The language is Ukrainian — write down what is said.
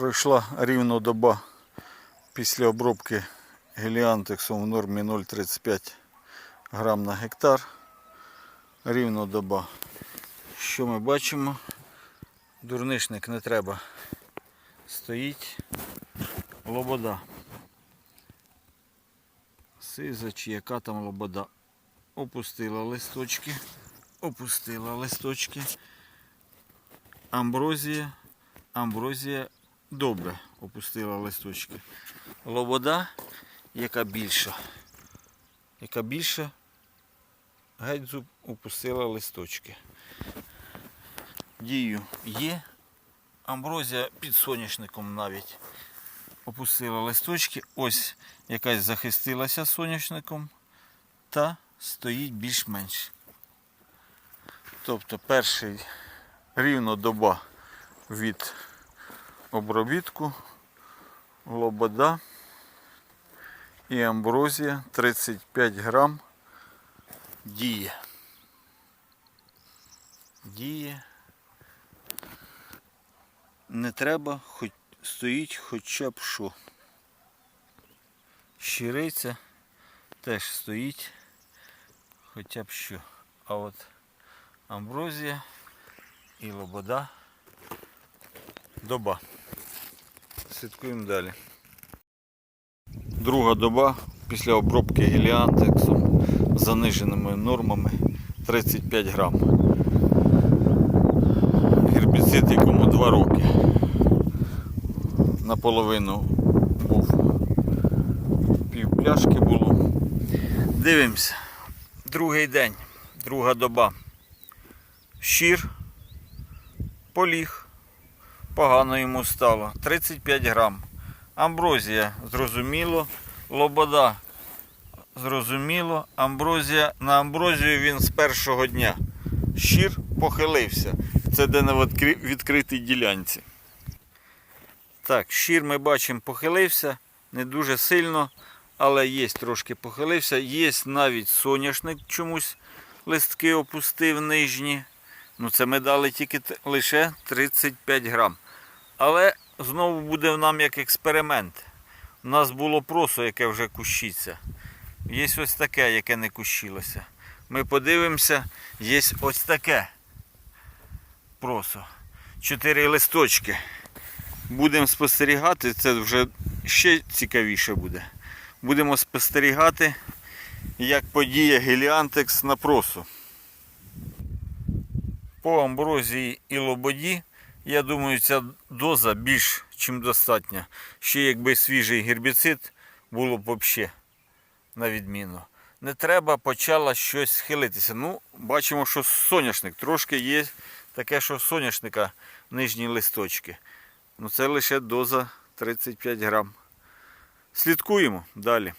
Пройшла рівно доба після обробки геліантексом в нормі 0,35 грам на гектар. Рівно доба. Що ми бачимо? Дурнишник не треба. Стоїть лобода. Сиза чи яка там лобода. Опустила листочки. Опустила листочки. Амброзія. Амброзія добре опустила листочки. Лобода, яка більша. Яка більша, геть зуб опустила листочки. Дію є. Амброзія під соняшником навіть опустила листочки. Ось якась захистилася соняшником та стоїть більш-менш. Тобто перший рівно доба від обробітку, лобода і амброзія 35 грам діє. Діє. Не треба, хоч стоїть хоча б що. Щириця теж стоїть хоча б що. А от амброзія і лобода доба. Слідкуємо далі. Друга доба після обробки геліантексом з заниженими нормами 35 грам. Гербіцид якому 2 роки. Наполовину був пів пляшки було. Дивимося. Другий день, друга доба. Щір, поліг погано йому стало. 35 грам. Амброзія, зрозуміло. Лобода, зрозуміло. Амброзія, на амброзію він з першого дня. Щір похилився. Це де на відкритій ділянці. Так, щір ми бачимо похилився. Не дуже сильно, але є трошки похилився. Є навіть соняшник чомусь листки опустив нижні. Ну це ми дали тільки лише 35 грам. Але знову буде нам як експеримент. У нас було просо, яке вже кущиться. Є ось таке, яке не кущилося. Ми подивимося, є ось таке просо. Чотири листочки. Будемо спостерігати, це вже ще цікавіше буде. Будемо спостерігати, як подіє геліантекс на просу. По амброзії і лободі, я думаю, ця доза більш чим достатня. Ще якби свіжий гербіцид було б взагалі на відміну. Не треба почало щось схилитися. Ну, бачимо, що соняшник. Трошки є таке, що соняшника нижні листочки. Ну це лише доза 35 грам. Слідкуємо далі.